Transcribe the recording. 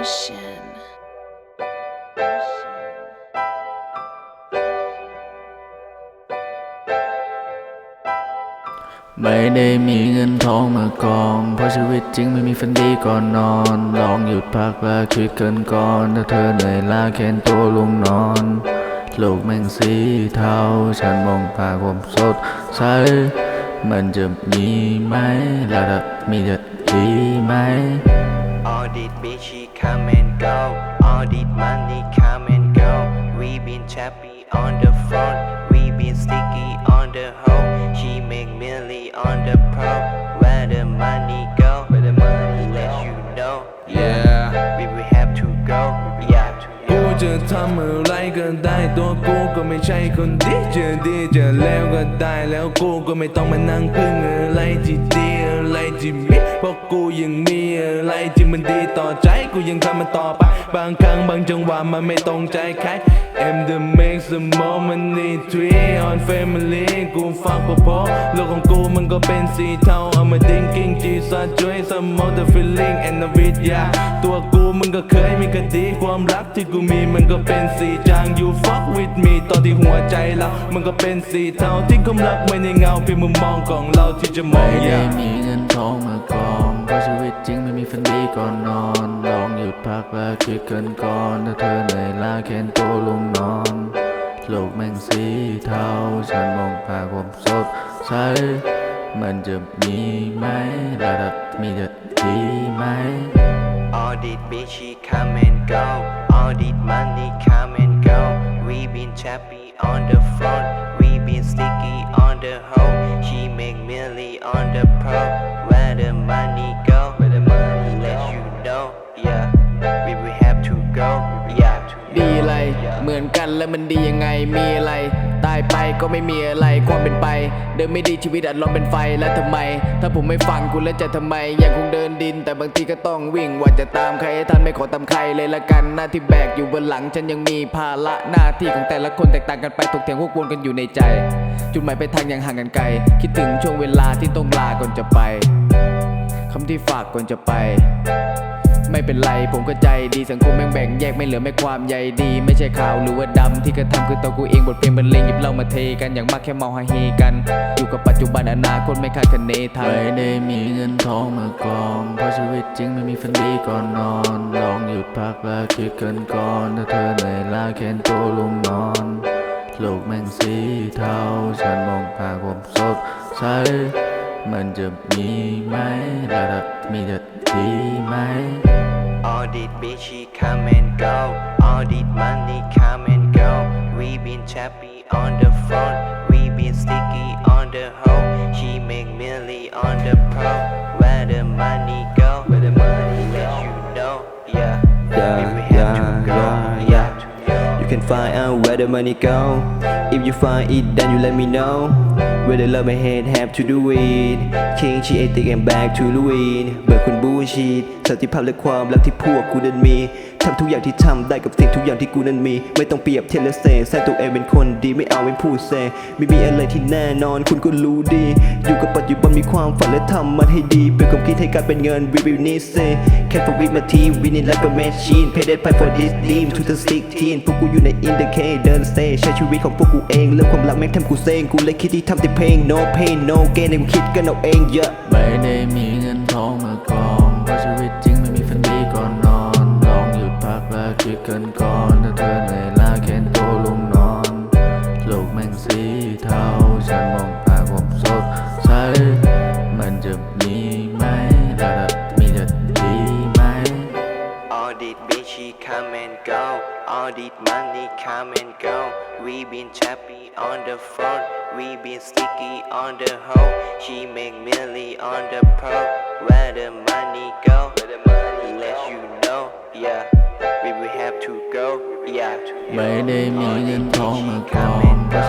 Ocean. ไม่ได้มีเงินทองมากอง เพราะชีวิตจริงไม่มีฝันดีก่อนนอน ลองหยุดพักและคิดกันก่อน ถ้าเธอเหนื่อยล้าแขนตัวลงนอนโลกแม่งสีเทา ฉันมองผ่าความสดใส มันจะมีไหมและถ้ามีจะดีไหม All this bitch she come and go All this money come and go We been chappy on the front We been sticky on the hoe She make milli on the pro Where the money go Where the money let you know Yeah We will have to go Yeah กูจะทำอะไรก็ได้ตัวกูก็ไม่ใช่คนดีจะดีจะแล้วก็ได้แล้วกูก็ไม่ต้องมานั่งพึ่งอะไรที่ดีอะไร ที่มีเพราะกูยังมีอะไรที่มันดีต่อใจกูยังทำมันต่อไป บางครั้งบางจังหวะมันไม่ตรงใจใคร I'm the makes the more money tree on family กูฟังพอพอโลกของกูมันก็เป็นสีเทา I'm a thinking Jesus joy some of the feeling and the with ya ตัวกูมันก็เคยมีคดีความรักที่กูมีมันก็เป็นสีจาง you fuck with me ตอนที่หัวใจเรามันก็เป็นสีเทาที่ความรักไม่ในเงาเพียงมุมมองของเราที่จะมอไม่งอ ได้ย่างมีเงินทองมากองเพราะชีวิตจริงไม่มีฝันดีก่อนนอนลองหยุดพักและคิดกันก่อนถ้าเธอเหนื่อยล้าแขนตัวลงนอนโลกแม่งสีเทาฉันมองผ่าความสดใสมันจะมีไหมและถ้ามีจะดีไหม All this bitch she come and go All this money come and go We been happy on the front We been sticky on the hoe She make milli on the pro Where the money go Where the money let you know Yeah We will have to go Yeah ดีอะไร เหมือนกันแล้วมันดียังไงมีอะไรตาย ไปก็ไม่มีอะไรความเป็นไป เดินไม่ดีชีวิตอัดลมเป็นไฟแล้วทำไม ถ้าผมไม่ฟังคุณแล้วจะทำไม ยังคงเดินดิน แต่บางทีก็ต้องวิ่งว่าจะตามใครให้ทันไม่ขอตามใครเลยละกันหน้าที่แบกอยู่บนหลัง ฉันยังมีภาระหน้าที่ของแต่ละคนแตกต่างกันไปถกเถียงวกวนกันอยู่ในใจ จุดหมายไปทางยังห่างกันไกล คิดถึงช่วงเวลาที่ต้องลาก่อนจะไปคำที่ฝากก่อนจะไป ไม่เป็นไร ผมก็ใจดีสังคมแม่งแบ่งแยกไม่เหลือไม่ความใยดี ไม่ใช่ขาวหรือว่าดำที่กระทำคือตัวกูเองบทเพลงบรรเลงหยิบเล้ามาเทกันอย่างมากแค่เมาฮาเฮกัน อยู่กับปัจจุบันอนาคตไม่คาดคะเนทันไม่ได้มีเงินทองมากองเพราะชีวิตจริงไม่มีฝันดีก่อนนอนลองหยุดพักและคิดกันก่อนถ้าเธอเหนื่อยล้าแขนตัวลงนอนโลกแม่งสีเทาฉันมองผ่าความสดใสมันจะมีไหมและถ้ามีจะ ดีไหม All this bitch she come and go All this money come and go We been chappy on the front We been sticky on the hoe She make milli on the pro Where the money go Where the money let you know Yeah We will have to go Yeah You can find out where the money go. If you find it, then you let me know. Whether love and hate have to do it. King ชีเอติก and back to Louis เบื่อคนบูชีสันติภาพและความรักที่พวกกูนั้นมีทำทุกอย่างที่ทำได้กับสิ่งทุกอย่างที่กูนั้นมี ไม่ต้องเปรียบเทียบและเซแซงตัวเองเป็นคนดีไม่เอาเป็นผู้เซไม่มีอะไรที่แน่นอนคุณก็รู้ดี อยู่กับปัจจุบันมีความฝันและทำมันให้ดีเป็นความคิดให้การเป็นเงิน we will need say can for with my team we need like a machine pay that price for this team to the sixteen พวกกูอยู่ใน in the K เดิน stay ใช้ชีวิตของพวกกูเองเรื่องความรักแม่งทำกูเซ็งกูเลยคิดที่ทำแต่เพลง no pain no gain ในความคิดกันเอาเองเยอะไม่ได้มีเงินทองมากองเพราะชีวิตจริง คิดกันก่อนถ้าเธอเหนื่อยล้าแขนโตัวลงนอน โลกแม่งสีเทาฉันมองผ่าความสดใสมันจะมีไหมและถ้ามีจะดีไหม All this bitch she come and go All this money come and go We been chappy on the front We been sticky on the hoe She make milli on the pro Where the money go Where the money let you know Yeah We will have to go Yeah ไม่ได้มีเงินทองมากอง เพราะชีวิตจริงไม่มีฝันดีก่อนนอน ลองหยุดพักและคิดกันก่อน